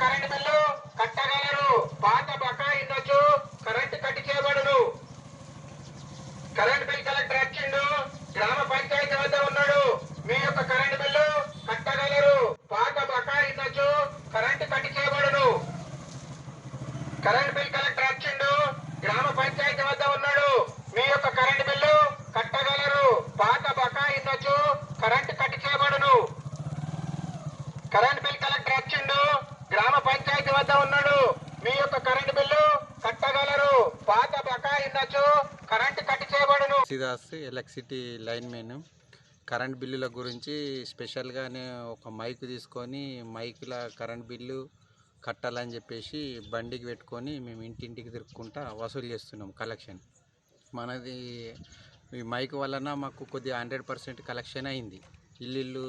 Current bill కట్టగలరు. పాత బకాయి ఉండొచ్చు. కరెంట్ కట్టి చేయబడును. కరెంట్ బిల్ కలెక్టర్ వచ్చిండు గ్రామ పంచాయతీ వద్ద ఉన్నాడు. మీ యొక్క కరెంట్ బిల్లు కట్టగలరు. పాత బకాయి ఉండొచ్చు. కరెంట్ కట్టి చేయబడును. కరెంట్ బిల్ కలెక్టర్ వచ్చిండు గ్రామ పంచాయతీ వద్ద ఉన్నాడు. మీ యొక్క కరెంట్ బిల్లు కట్టగలరు. పాత బకాయి ఉండొచ్చు. కరెంట్ కట్టి చేయబడును. కరెంట్ బిల్ కలెక్టర్ వచ్చిండు గ్రామ పంచాయతీ వద్ద ఉన్నాడు. మీ యొక్క కరెంటు బిల్లు కట్టగలరు. పాత బకాయి ఉండొచ్చు. కరెంటు కట్ చేయబడును. ఎలక్ట్రిసిటీ లైన్ మెన్ కరెంట్ బిల్లుల గురించి స్పెషల్గానే ఒక మైక్ తీసుకొని మైక్ల కరెంట్ బిల్లు కట్టాలని చెప్పేసి బండికి పెట్టుకొని మేము ఇంటింటికి తిరుక్కుంటా వసూలు చేస్తున్నాం కలెక్షన్. మనది ఈ మైక్ వలన మాకు కొద్దిగా హండ్రెడ్ పర్సెంట్ కలెక్షన్ అయింది. ఇల్లు ఇల్లు